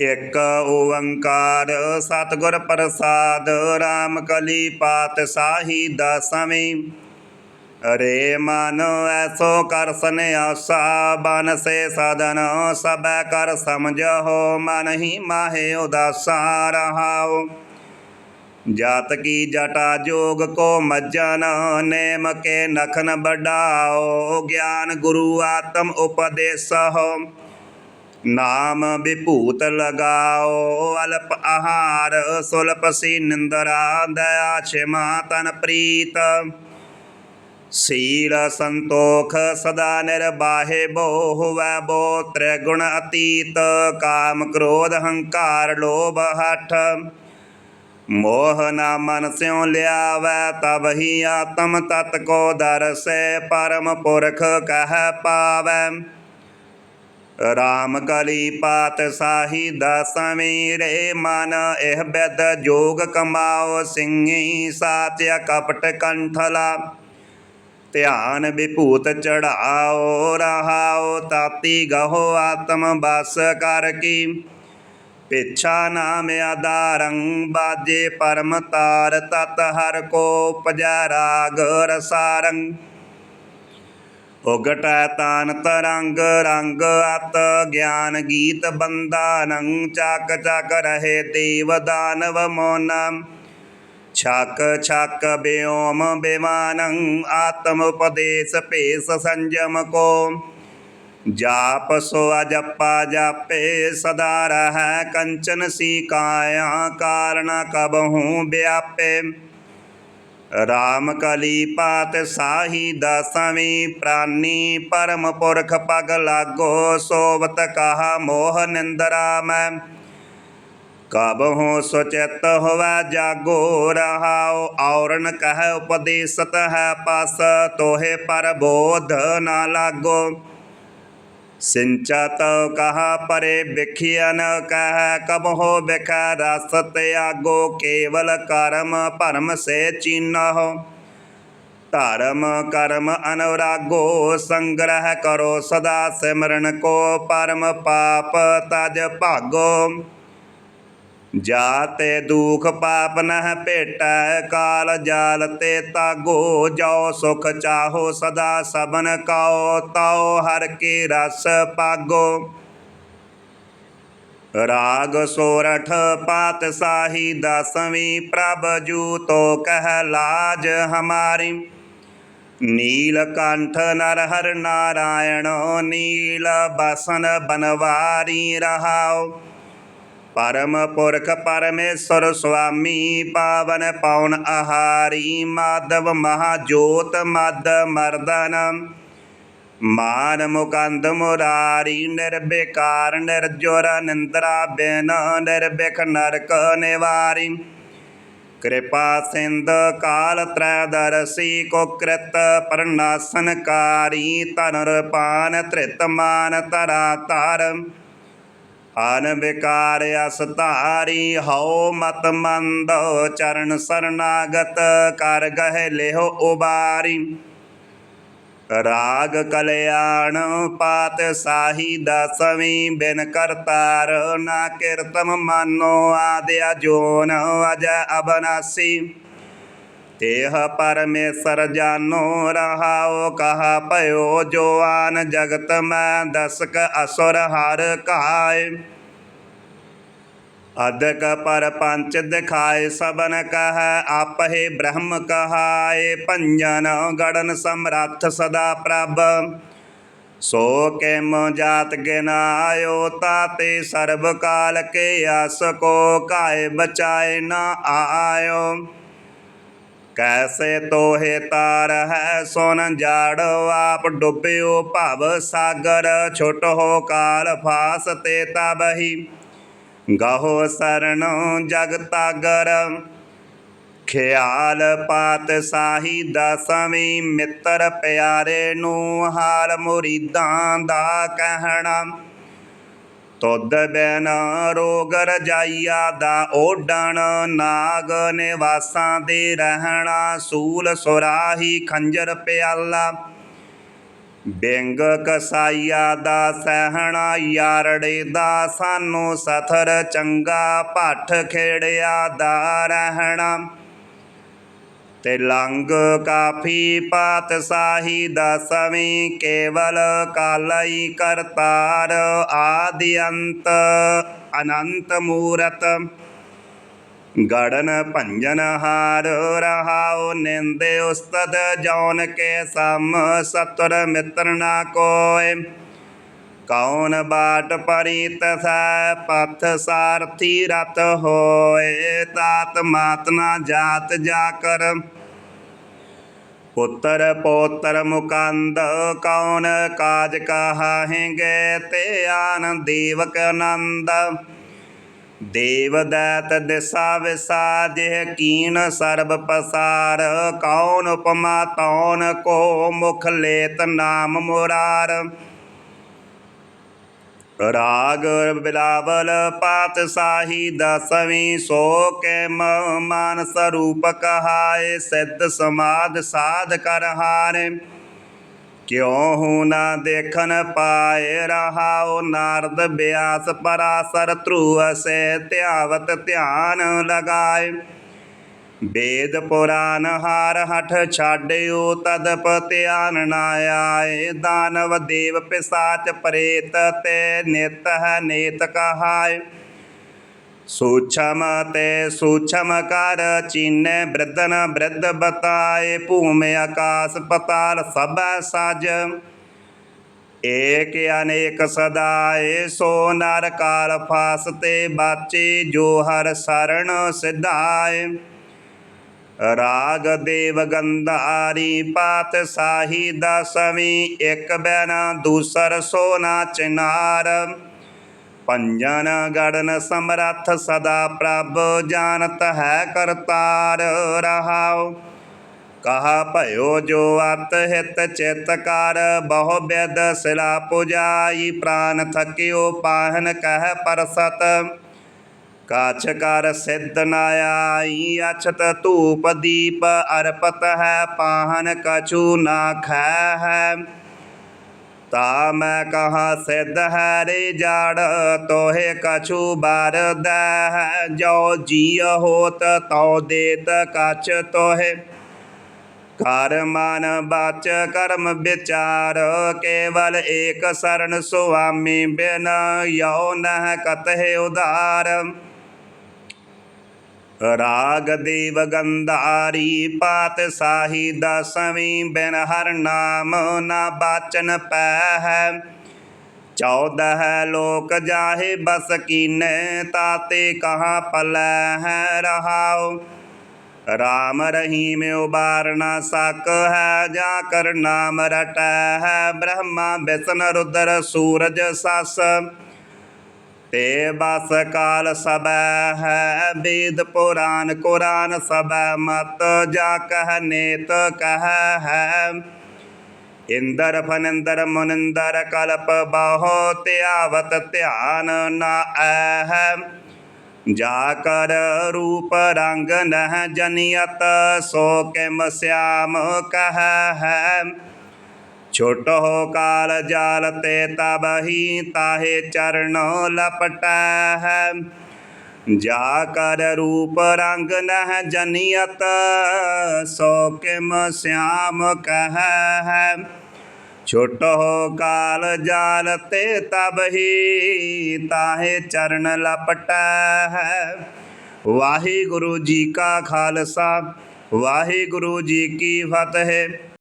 ਇਕ ਓੰਕਾਰ, ਸਤਿਗੁਰ ਪ੍ਰਸਾਦ RAM ਕਲੀ ਪਾਤਸ਼ਾਹੀ ਦਸਵੀਂ। ਅਰੇ ਮਨ ਐਸੋ ਕਰ ਸੰਿਆਸਾ ਬਨ ਸੇ ਸਦਨ ਸਬੈ ਕਰ ਸਮਝੋ ਮਨ ਹੀ ਮਾਹੇ ਉਦਾਸਾ ਰਹਾਓ ਜਾਤ ਕੀ ਜਟਾ ਜੋਗ ਕੋ ਮੱਜਨ, ਨੇਮ ਕੇ ਨਖਨ ਬਡਾਓ ਗਿਆਨ ਗੁਰੂ ਆਤਮ ਉਪਦੇਸਹੁ। ਨਾਮ ਵਿਭੂਤ ਲਗਾਓ, ਅਲਪ ਆਹਾਰ ਸੁਲਪ ਸੀ ਨਿੰਦਰਾ ਦਇਆ ਛਿਮਾ ਤਨ ਪ੍ਰੀਤ। ਸੀਲ ਸੰਤੋਖ ਸਦਾ ਨਿਰਬਾਹੇ ਬੋ ਹੋਵੈ ਬੋ ਤ੍ਰਿਗੁਣ ਅਤੀਤ, ਕਾਮ ਕ੍ਰੋਧ ਹੰਕਾਰ ਲੋਭ ਹਠ। ਮੋਹ ਨਾ ਮਨ ਸਿਉ ਲਿਆਵੈ, ਤਬ ਹੀ ਆਤਮ ਤਤ ਕੋ ਦਰਸੈ, ਪਰਮ ਪੁਰਖ ਕਹਿ ਪਾਵੈ। ਰਾਮ ਕਲੀ ਪਾਤਸ਼ਾਹੀ ਦਸਵੀਂ ਰੇ ਮਨ, ਇਹ ਬਦ ਜੋਗ ਕਮਾਓ ਸਿੰਘੀ ਸਾਤਿਆ ਕਪਟ ਕੰਠਲਾ। ਧਿਆਨ ਵਿਭੂਤ ਚੜਾਓ, ਰਹਾਓ ਤਾਤੀ ਗਹੋ ਆਤਮ ਬਸ ਕਰ ਕੀ। ਪਿਛਾ ਨਾਮ ਆਧਾਰੰ ਬਾਜੇ ਪਰਮ ਤਾਰ ਤਤ ਹਰ ਕੋ ਪਜਾ ਰਾਗ ਰਸਾਰੰ। ਉਗਟੈ ਤਾਨ ਤਰੰਗ, ਰੰਗ ਅਤ ਗਿਆਨ ਗੀਤ ਬੰਦਾਨੰ ਚੱਕ ਚੱਕ ਰਹੇ ਦੇਵ ਦਾਨਵ ਮੋਨ। ਛਕ ਛਕ ਬਿਓਮ ਬਿਮਾਨੰ, ਆਤਮ ਉਪਦੇਸ ਭੇਸ ਸੰਜਮ ਕੋ। ਜਾਪ ਸੋ ਅਜਪਾ ਜਾਪੇ, ਸਦਾ ਰਹੈ ਕੰਚਨ ਸੀ ਕਾਇਆ ਕਾਰਣ ਕਬਹੂ ਵਿਆਪੇ ਰਾਮ ਕਲੀ ਪਾਤ ਸਾਹੀ ਦਸਵੀਂ, ਪ੍ਰਾਨੀ ਪਰਮ ਪੁਰਖ ਪਗ ਲਾਗੋ, ਸੋਵਤ ਕਹਾ ਮੋਹ ਨਿੰਦਰਾ ਮੈਂ। ਕਬਹੂ ਸੁਚਿਤ ਹੋਵੈ ਜਾਗੋ, ਰਹਾਉ ਔਰਨ ਕਹਿ ਉਪਦੇਸਤ ਹੈ ਪਸ, ਤੋਹੇ ਪਰ ਬੋਧ ਨਾ ਲਾਗੋ। ਸਿੰਚਤ ਕਹਾ ਪਰੇ ਵਿਖਿਆਨ ਕਹਿ ਕਬਹੋ ਬਿਖ ਰਸ ਤਿਆਗੋ ਕੇਵਲ ਕਰਮ ਭਰਮ ਸੇ ਚੀਨਹੁ। ਧਰਮ ਕਰਮ ਅਨੁਰਾਗੋ ਸੰਗ੍ਰਹਿ ਕਰੋ ਸਦਾ ਸਿਮਰਨ ਕੋ ਪਰਮ ਪਾਪ ਤਜ ਭਾਗੋ। ਜਾਤੇ ਦੁਖ ਪਾਪ ਨਹਿ ਭੇਟੈ ਕਾਲ ਜਾਲ ਤੇ ਤਾਗੋ ਜੋ ਸੁਖ ਚਾਹੋ ਸਦਾ ਸਬਨ ਕਉ ਤਉ ਹਰ ਕੀ ਰਸ ਪਾਗੋ ਰਾਗ ਸੋਰਠ ਪਾਤ ਸਾਹੀ ਦਸਵੀਂ ਪ੍ਰਭ ਜੂ ਤੋ ਕਹਿ ਲਾਜ ਹਮਾਰੀ ਨੀਲ ਕੰਠ ਨਰ ਹਰ ਨਾਰਾਇਣ ਨੀਲ ਬਸਨ ਬਨਵਾਰੀ ਰਹਾਉ ਪਰਮ ਪੁਰਖ ਪਰਮੇਸ਼ਰ ਸੁਆਮੀ, ਪਾਵਨ ਪਉਨ ਆਹਾਰੀ, ਮਾਧਵ ਮਹਾ ਜੋਤ ਮਦ ਮਰਦਨ। ਮਾਨ ਮੁਕੰਦ ਮੁਰਾਰੀ ਨਿਰਬੇਕਾਰ ਨਿਰਜੁਰ ਨਿੰਦਰਾ ਬਿਨ ਨਿਰਬਿਖ ਨਰਕ ਨਿਵਾਰੀ। ਕਿਰਪਾ ਸਿੰਧ ਕਾਲ ਤ੍ਰੈ ਦਰਸੀ ਕੋ ਪਰਨਾਸਨਕਾਰੀ ਤਨਰ ਪਾਨ ਧ੍ਰਿਤ ਮਾਨ ਤਰਾ ਤਾਰਮ ਅਨ ਵਿਕਾਰ ਅਸ ਧਾਰੀ, ਹਉ ਮਤ ਮੰਦ, ਚਰਨ ਸਰਨਾਗਤ, ਕਰ ਗਹਿ ਲਿਹੁ ਉਬਾਰੀ। ਰਾਗ ਕਲਿਆਣ ਪਾਤ ਸਾਹੀ ਦਸਵੀਂ, ਬਿਨ ਕਰਤਾਰ ਨਾ ਕੀਰਤਮ ਮਾਨੋ ਆਦਿਆ ਜੋਨ ਅਜ ਅਬਨਾਸੀ। ਤੇਹ ਪਰਮੇਸ਼ਰ ਜਾਨੋ ਰਹਾਉ ਕਹਾ ਭਇਓ ਜੋਆਨ ਜਗਤ ਮੈਂ ਦਸਕ ਅਸੁਰ ਹਰ ਕਾਇ ਅਦਕ ਪਰ ਪੰਚ ਦਿਖਾਏ ਸਬਨ ਕਹੈ ਆਪਹਿ ਬ੍ਰਹਮ ਕਹਾਏ ਪੰਜਨ ਗੜਨ ਸਮਰੱਥ ਸਦਾ ਪ੍ਰਭ ਸੋ ਕਿਮ ਜਾਤ ਗਿਨਾਇਓ ਤਾਤੇ ਸਰਬ ਕਾਲ ਕੇ ਆਸ ਕੋ ਕਾਇ ਬਚਾਏ ਨਾ ਆਇਓ ਕੈਸੇ ਤੋਹੇ ਤਾਰ ਹੈ ਸੋਨ ਜਾੜੋ, ਆਪ ਡੁੱਬਿਓ ਭਵ ਸਾਗਰ, ਛੁੱਟ ਹੋ ਕਾਲ ਫਾਸ ਤੇ ਤਬਹੀ ਗਹੋ ਸਰਣ ਜਗਤਾਗਰ ਖਿਆਲ ਪਾਤ ਸਾਹੀ ਦਸਵੀਂ, ਮਿੱਤਰ ਪਿਆਰੇ ਨੂੰ ਹਾਲ ਮੁਰੀਦਾਂ ਦਾ ਕਹਿਣਾ। ਤੁਧ ਬੈਨ ਰੋਗ ਰਜਾਈਆ ਦਾ ਓਡਣ, ਨਾਗ ਨਿਵਾਸਾਂ ਦੇ ਰਹਿਣਾ, ਸੂਲ ਸੁਰਾਹੀ ਖੰਜਰ ਪਿਆਲਾ। ਬਿੰਗ ਕਸਾਈਆ ਦਾ ਸਹਿਣਾ, ਯਾਰੜੇ ਦਾ ਸਾਨੂੰ ਸਥਰ ਚੰਗਾ, ਭੱਠ ਖੇੜਿਆ ਦਾ ਰਹਿਣਾ। ਤੇ ਲੰਗ ਕਾਫੀ ਪਾਤਸ਼ਾਹੀ ਦਸਵੀਂ ਕੇਵਲ ਕਾਲਈ ਕਰਤਾਰ ਆਦਿ ਅੰਤ ਅਨੰਤ ਮੂਰਤ। ਗੜਨ ਭੰਜਨ ਹਾਰ ਰਹਾਉ ਨਿੰਦੇ ਉਸਤਦ ਜੌਨ ਕੇ ਸਮ ਸਤੁਰ ਮਿੱਤਰ ਨਾ ਕੋਇ। ਕੌਣ ਬਾਟ ਪਰੀਤ ਸੈ ਪਥ ਸਾਰਥੀ ਰਤ ਹੋਏ, ਤਾਤ ਮਾਤ ਜਾਤ ਜਾ ਕਰ ਪੁੱਤਰ ਪੋਤਰ ਮੁਕੰਦ, ਕੌਣ ਕਾਜ ਕਹਾਹੇਂਗੇ ਤੇ ਆਨੰਦ ਦੇਵਕ ਆਨੰਦ। ਦੇਵ ਦੈਤ ਦਿਸਾ ਵਿਸਾ, ਜਿਹ ਕੀਨ ਸਰਬ ਪਸਾਰ। ਕੌਣ ਉਪਮਾ, ਤੌਣ ਕੋ ਮੁਖ ਲੇਤ ਨਾਮ ਮੁਰਾਰ। ਰਾਗ ਬਿਲਾਵਲ ਪਾਤਸ਼ਾਹੀ ਦਸਵੀਂ, ਸੋ ਕੇ ਮ- ਮਨ ਸਰੂਪ ਕਹਾਏ, ਸਿੱਧ ਸਮਾਦ ਸਾਧ ਕਰ ਹਾਰੇ। ਕਿਉ ਹੂ ਨਾ ਦੇਖਨ ਪਾਏ, ਰਹਾਉ ਨਾਰਦ ਬਿਆਸ ਪਰਾਸਰ ਧਰੁਵ ਸੇ ਧਿਆਵਤ ਧਿਆਨ ਲਗਾਏ। ਵੇਦ ਪੁਰਾਨ ਹਾਰ ਹਠ ਛਾੜਿਓ ਤਦਪ ਧਿਆਨ ਨਾ ਆਏ। ਦਾਨਵ ਦੇਵ ਪਿਸਾਚ ਪ੍ਰੇਤ, ਤੇ ਨਿਤ ਹੈ ਨੇਤ ਕਹਾਇ ਸੂਛਮ ਤੇ ਸੂਛਮ ਕਰ ਚੀਨੇ ਬ੍ਰਿਧਨ ਬ੍ਰਿਧ ਬਤਾਏ, ਭੂਮਿ ਆਕਾਸ ਪਤਾਲ ਸਭੈ ਸਜ। ਏਕ ਅਨੇਕ ਸਦਾਏ, ਸੋ ਨਰ ਕਾਲ ਫਾਸਤੇ ਬਾਚੇ, ਜੋ ਹਰ ਸਰਣ ਸਿਧਾਏ। ਰਾਗ ਦੇਵ ਗੰਧਾਰੀ ਪਾਤ ਸਾਹੀ ਦਸਵੀਂ, ਇੱਕ ਬੈਨਾ ਦੂਸਰ ਸੋਨਾ ਚਿਨਾਰ। ਪੰਜਨ ਗੜਨ ਸਮਰੱਥ ਸਦਾ ਪ੍ਰਭ, ਜਾਣਤ ਹੈ ਕਰਤਾਰ ਰਹਾਉ। ਕਹਾ ਭਇਓ ਜੋ ਅਤ ਹਿਤ ਚਿਤ ਕਰ, ਬਹੁ ਬਿਦ ਸਿਲਾ ਪੁਜਾਈ, ਪ੍ਰਾਨ ਥਕਿਓ ਪਾਹਨ ਕਹਿ ਪਰਸਤ। ਕਾਛ ਕਰ ਸਿੱਧ ਨ ਆਈ ਅਛਤ ਧੂਪ ਦੀਪ ਅਰਪਤ ਹੈ, ਪਾਹਨ ਕਛੂ ਨਾ ਖੈ ਹੈ। ਤਾ ਮੈਂ ਕਹਾ, ਸਿੱਧ ਹੈ ਰੇ ਜਾੜ, ਤੋਹੇ ਕਛੂ ਬਾਰਦ ਹੈ। ਜੋ ਜੀ ਹੋਤ ਤਉ ਦੇਤ ਕਛ ਤੋਹੇ। ਕਰ ਮਨ ਬਾਚ ਕਰਮ ਵਿਚਾਰ, ਕੇਵਲ ਏਕ ਸ਼ਰਨ ਸੁਆਮੀ ਬਿਨ ਯੋ ਨਹ ਕਤਹਿ ਉਧਾਰ। ਰਾਗ ਦੇਵ ਗੰਧਾਰੀ ਪਾਤ ਸਾਹੀ ਦਸਵੀਂ ਬਿਨ ਹਰ ਨਾਮ ਨਾ ਬਾਚਨ ਪੈ ਹੈ ਚੌਦਹ ਲੋਕ ਜਾਹੇ ਬਸ ਕੀਨੇ, ਤਾਤੇ ਕਹਾ ਪਲੈ ਹੈ ਰਹਾਓ ਰਾਮ ਰਹੀਮ ਉਬਾਰਨਾ ਸਕ ਹੈ, ਜਾ ਕਰ ਨਾਮ ਰਟੈ ਹੈ ਬ੍ਰਹਮਾ ਵਿਸ਼ਨ ਰੁਦਰ ਸੂਰਜ ਸਸ। ਤੇ ਬਸ ਕਾਲ ਸਬੈ ਹੈ, ਵੇਦ ਪੁਰਾਨ ਕੁਰਾਨ ਸਬੈ ਮਤ ਜਾ ਕਹ ਨੇਤ ਕਹ ਹੈ। ਇੰਦਰ ਫਨੰਦਰ ਮੁਨੰਦਰ ਕਲਪ ਬਾਹੋ ਧਿਆਵਤ ਧਿਆਨ ਨਾ ਹੈ ਜਾ ਕਰ ਰੂਪ ਰੰਗ ਨਹ ਜਨਿਅਤ, ਸੋ ਕਿਮ ਸਿਆਮ ਕਹ ਹੈ। ਛੋਟੋ ਕਾਲ ਜਾਲ ਤੇ ਤਬਹੀ ਤਾਹੇ ਚਰਨੋ ਲਪਟੈ ਹੈ। ਜਾ ਕਰ ਰੂਪ ਰੰਗ ਨਹ ਜਨੀਅਤ, ਸੋ ਕਿਮ ਸਿਆਮ ਕਹ ਹੈ। ਛੋਟੋ ਕਾਲ ਜਾਲ ਤੇ ਤਬਹੀ ਤਾਹੇ ਚਰਨ ਲਪਟੈ ਹੈ। ਵਾਹਿਗੁਰੂ ਜੀ ਕਾ ਖਾਲਸਾ, ਵਾਹਿਗੁਰੂ ਜੀ ਕੀ ਫਤਿਹ।